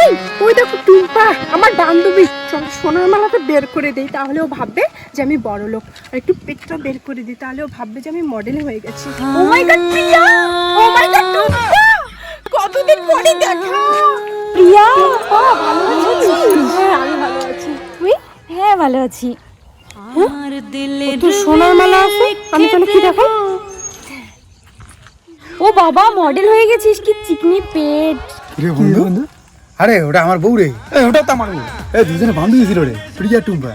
এই ওই দেখো টুম্পা আমার বান্ধবী। চল সোনার মালাটা বের করে দেই তাহলে ও ভাববে যে আমি বড় লোক। আর একটু পেটটা বের করে দিই তাহলে ও ভাববে যে আমি মডেল হয়ে গেছি। ও my god Priya! Oh my god Tumpa! কতদিন পরে দেখা? প্রিয়া ভালো আছিস? হ্যাঁ আমি ভালো আছি। তুই? হ্যাঁ ভালো আছি। তো সোনার মালা আছে? আমি তাহলে কি দেখাই? ও বাবা মডেল হয়ে গেছিস কি চিকনি পেট। রে বন্ধু? আরে ওটা আমার বউ রে। ওটা তো আমার বউ। এই দুজনে বান্ধবী ছিল রে প্রিয়া টুম্পা।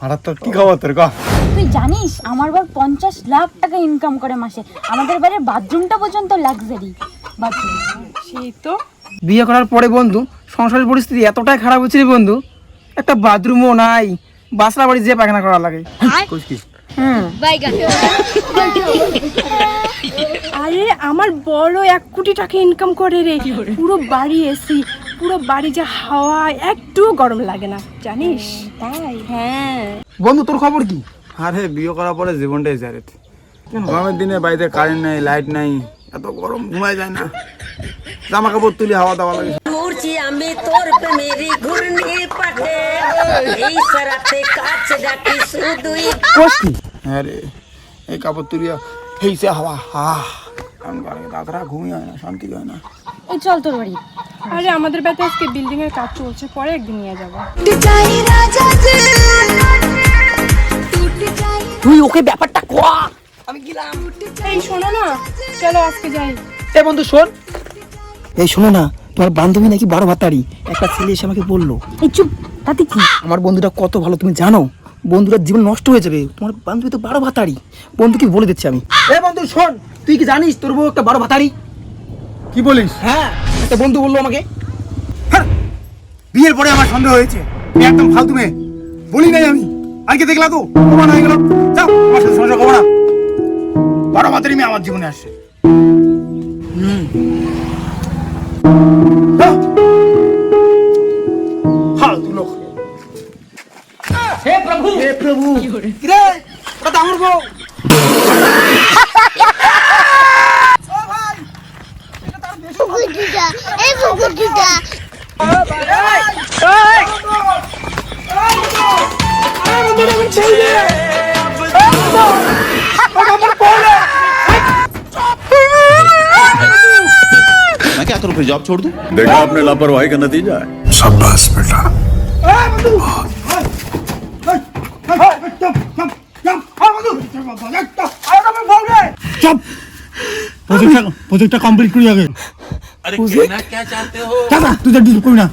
হঠাৎ তোর কি খবর তোর কহ তুই জানিস আমার বার পঞ্চাশ লাখ টাকা ইনকাম করে মাসে। আমাদের বাড়ির বাথরুমটা পর্যন্ত লাক্সারি বাথরুম। সেই তো। বিয়ে করার পরে বন্ধু সংসারের পরিস্থিতি এতটাই খারাপ হচ্ছে রে বন্ধু একটা বাথরুমও নাই বাসরা বাড়ি যে পায়খানা করা লাগে। আরে আমার বড় এক কোটি টাকা ইনকাম করে রে। পুরো বাড়ি এসি পুরো বাড়ি যা হাওয়া একটু গরম লাগে না জানিস? তাই? হ্যাঁ। বন্ধু তোর খবর কি? আরে বিয়ে করার পরে জীবনটাই জারে গরমের দিনে বাড়িতে কারেন্ট নাই লাইট নাই এত গরম ঘুমায় যায় না। জামা কাপড় তুলি হাওয়া দাওয়া লাগে। ঘুরছি আমি তোর প্রেমেরই ঘূর্ণি পাটে এই সারাতে কাছ ডাকি শুধুই। কোষ কি? হ্যাঁ রে এই কাপড় তুলিয়া হেইছে হাওয়া হা কারণ রাতরা ঘুমিয়ে হয় না শান্তি হয় না। এই চল তোর বাড়ি। আরে আমাদের বাড়িতে আজকে বিল্ডিং এর কাজ চলছে পরে একদিন নিয়ে যাব। তুই ওকে ব্যাপারটা কোয়া এই শোনো না চলো আজকে যাই। এ বন্ধু শোন। এই শোনো না তোমার বান্ধবী নাকি বারো ভাতারি? একটা ছেলে এসে আমাকে বলল। এই চুপ তাতে কি? আমার বন্ধুটা কত ভালো তুমি জানো? বন্ধুটার জীবন নষ্ট হয়ে যাবে। তোমার বান্ধবী তো বারো ভাতারি। বন্ধুকে বলে দিচ্ছি আমি। এ বন্ধু শোন তুই কি জানিস তোর বউ একটা বড় ভাতারি? কি বলিস? হ্যাঁ। একটা বন্ধু বলল আমাকে। হ্যাঁ, বিয়ের পরে আমার সন্দেহ হয়েছে। তুমি একদম ফালতু মেয়ে। বলি নাই আমি। আজকে দেখলা তো প্রমাণ হয়ে গেল। যাও আমার সাথে সংসার করব না। বারো মাতেরই মেয়ে আমার জীবনে আসছে। হুম। ফালতু লোক। হে প্রভু। হে প্রভু। কিরে? ওটা তো আমার বউ। কুকুরটা এই কুকুরটা मैं क्या करूं फिर जॉब छोड़ दूं देखा आपने लापरवाही का नतीजा है প্রজেক্টটা কমপ্লিট করি আগে। আরে কেনা কে চাইতে না।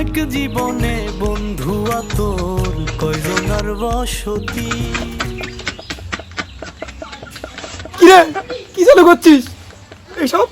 এক জীবনে বন্ধু তোর কয়জনার বসতি? কি রে কি চালু করছিস? এসব?